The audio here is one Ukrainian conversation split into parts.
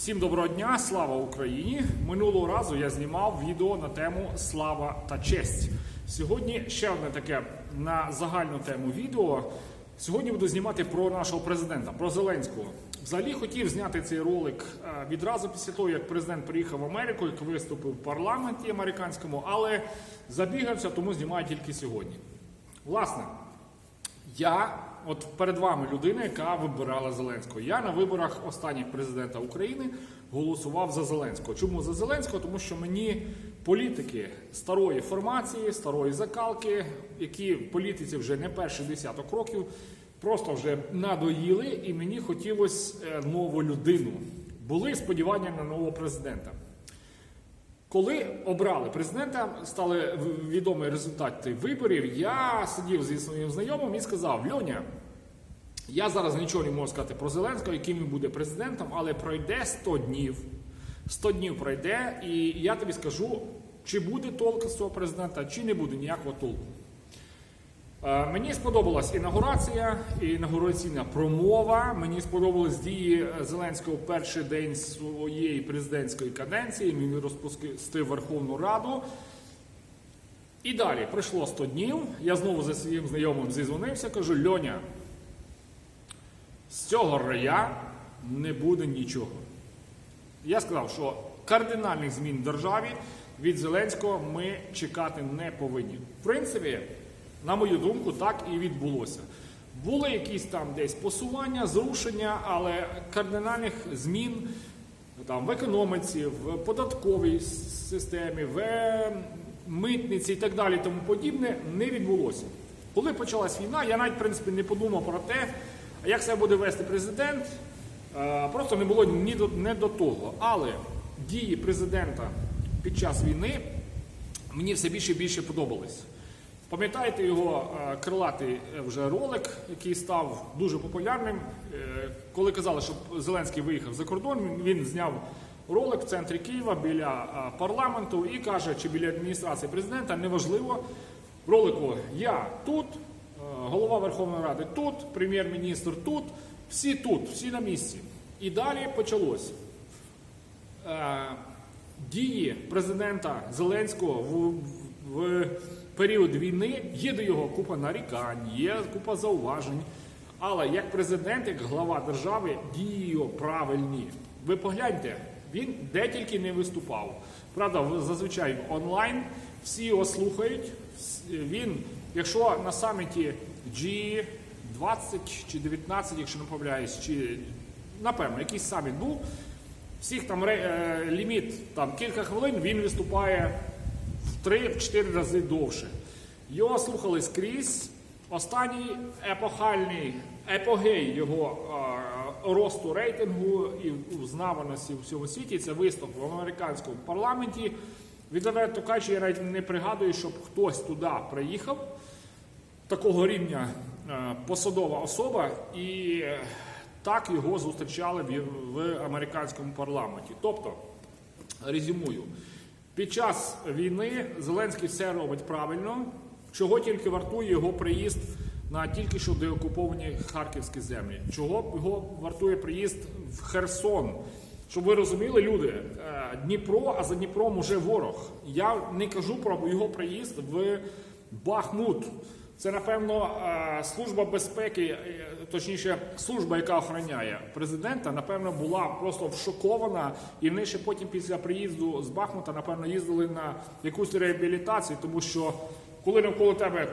Всім доброго дня, слава Україні! Минулого разу я знімав відео на тему Слава та честь. Сьогодні ще одне таке на загальну тему відео. Сьогодні буду знімати про нашого президента, про Зеленського. Взагалі хотів зняти цей ролик е, відразу після того, як президент приїхав в Америку, як виступив в парламенті американському, але забігався, тому знімаю тільки сьогодні. Власне, я от перед вами людина, яка вибирала Зеленського. Я на виборах останніх президента України голосував за Зеленського. Чому за Зеленського? Тому що мені політики старої формації, старої закалки, які в політиці вже не перший десяток років, просто вже надоїли, і мені хотілося е, нову людину. Були сподівання на нового президента. Коли обрали президента, стали відомі результати виборів. Я сидів зі своїм знайомим і сказав: Льоня, я зараз нічого не можу сказати про Зеленського, яким він буде президентом, але пройде 100 днів. 100 днів пройде, і я тобі скажу, чи буде толк з цього президента, чи не буде ніякого толку. Е, Мені сподобалась інаугурація, інаугураційна промова. Мені сподобались дії Зеленського в перший день своєї президентської каденції. Він розпустив Верховну Раду. І далі пройшло 100 днів. Я знову за своїм знайомим зізвонився, кажу: Льоня, з цього рая не буде нічого. Я сказав, що кардинальних змін в державі від Зеленського ми чекати не повинні. В принципі, на мою думку, так і відбулося. Були якісь там десь посування, зрушення, але кардинальних змін там, в економіці, в податковій системі, в е, митниці і так далі, тому подібне, не відбулося. Коли почалась війна, я навіть в принципі не подумав про те, як себе буде вести президент. Е, Просто не було ні до не до того. Але дії президента під час війни мені все більше і більше подобались. Пам'ятаєте його е, крилатий е, вже ролик, який став дуже популярним. Е, Коли казали, що Зеленський виїхав за кордон, він- зняв ролик в центрі Києва біля парламенту і каже, чи біля адміністрації президента, неважливо. В ролику я тут, голова Верховної Ради тут, прем'єр-міністр тут, всі тут, всі на місці. І далі почалось. Дії президента Зеленського в, в період війни є до його купа нарікань, є купа зауважень. Але як президент, як глава держави, дії його правильні. Ви погляньте, він де тільки не виступав. Правда, зазвичай онлайн всі його слухають. Він, якщо на саміті G20 чи 19, якщо не помиляюсь, чи напевно, якийсь саміт був, всіх там е, ліміт там кілька хвилин, він виступає в 3-4 рази довше. Його слухали скрізь. Останній епохальний епогей його е, росту рейтингу і узнаваності в всьому світі це виступ в американському парламенті. Відверто кажучи, я навіть не пригадую, щоб хтось туди приїхав такого рівня е, посадова особа, і е, так його зустрічали в, в американському парламенті. Тобто, резюмую, під час війни Зеленський все робить правильно, чого тільки вартує його приїзд на тільки що деокуповані харківські землі, чого його вартує приїзд в Херсон. Щоб ви розуміли, люди, е, Дніпро, а за Дніпром уже ворог. Я не кажу про його приїзд в Бахмут. Це, напевно, е, служба безпеки, е, точніше, служба, яка охороняє президента, напевно, була просто шокована. І вони ще потім, після приїзду з Бахмута, напевно, їздили на якусь реабілітацію, тому що коли навколо тебе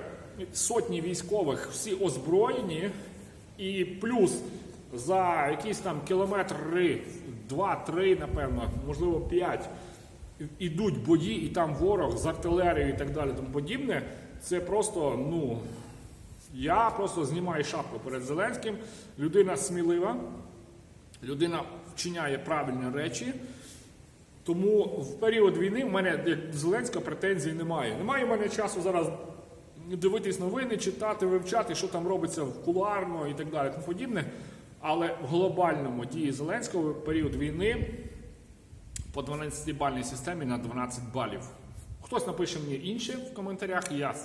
сотні військових, всі озброєні, і плюс за якісь там кілометри, два-три, напевно, можливо, п'ять, ідуть бої, і там ворог з артилерією і так далі, тому подібне. Це просто, ну, я просто знімаю шапку перед Зеленським. Людина смілива, людина вчиняє правильні речі. Тому в період війни в мене до Зеленського претензій немає. Немає в мене часу зараз дивитись новини, читати, вивчати, що там робиться в кулуарно і так далі, тому подібне. Але в глобальному дії Зеленського в період війни по 12-бальній системі на 12 балів. Хтось напише мені інше в коментарях, я,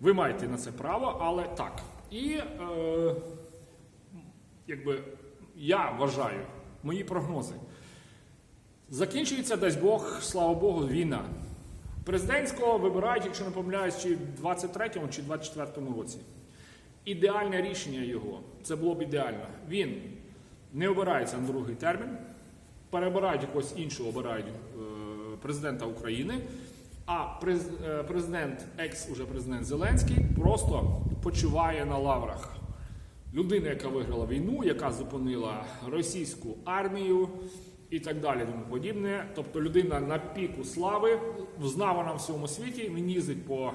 ви маєте на це право, але так. І е, якби я вважаю, мої прогнози. Закінчується, дасть Бог, слава Богу, війна. Президентського вибирають, якщо не помиляюсь, чи в 23-му, чи 24-му році. Ідеальне рішення його, це було б ідеально. Він не обирається на другий термін, перебирають якогось іншого, обирають е, президента України, а е, президент, екс уже президент Зеленський, просто почуває на лаврах. Людина, яка виграла війну, яка зупинила російську армію і так далі, тому подібне. Тобто людина на піку слави, взнавана в всьому світі, він їздить по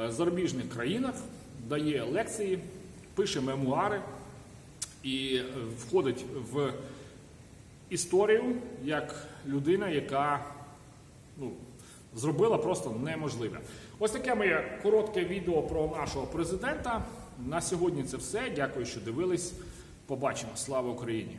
е, зарубіжних країнах, дає лекції, пише мемуари і е, входить в історію як людина, яка ну, зробила просто неможливе. Ось таке моє коротке відео про нашого президента. На сьогодні це все. Дякую, що дивились. Побачимо. Слава Україні!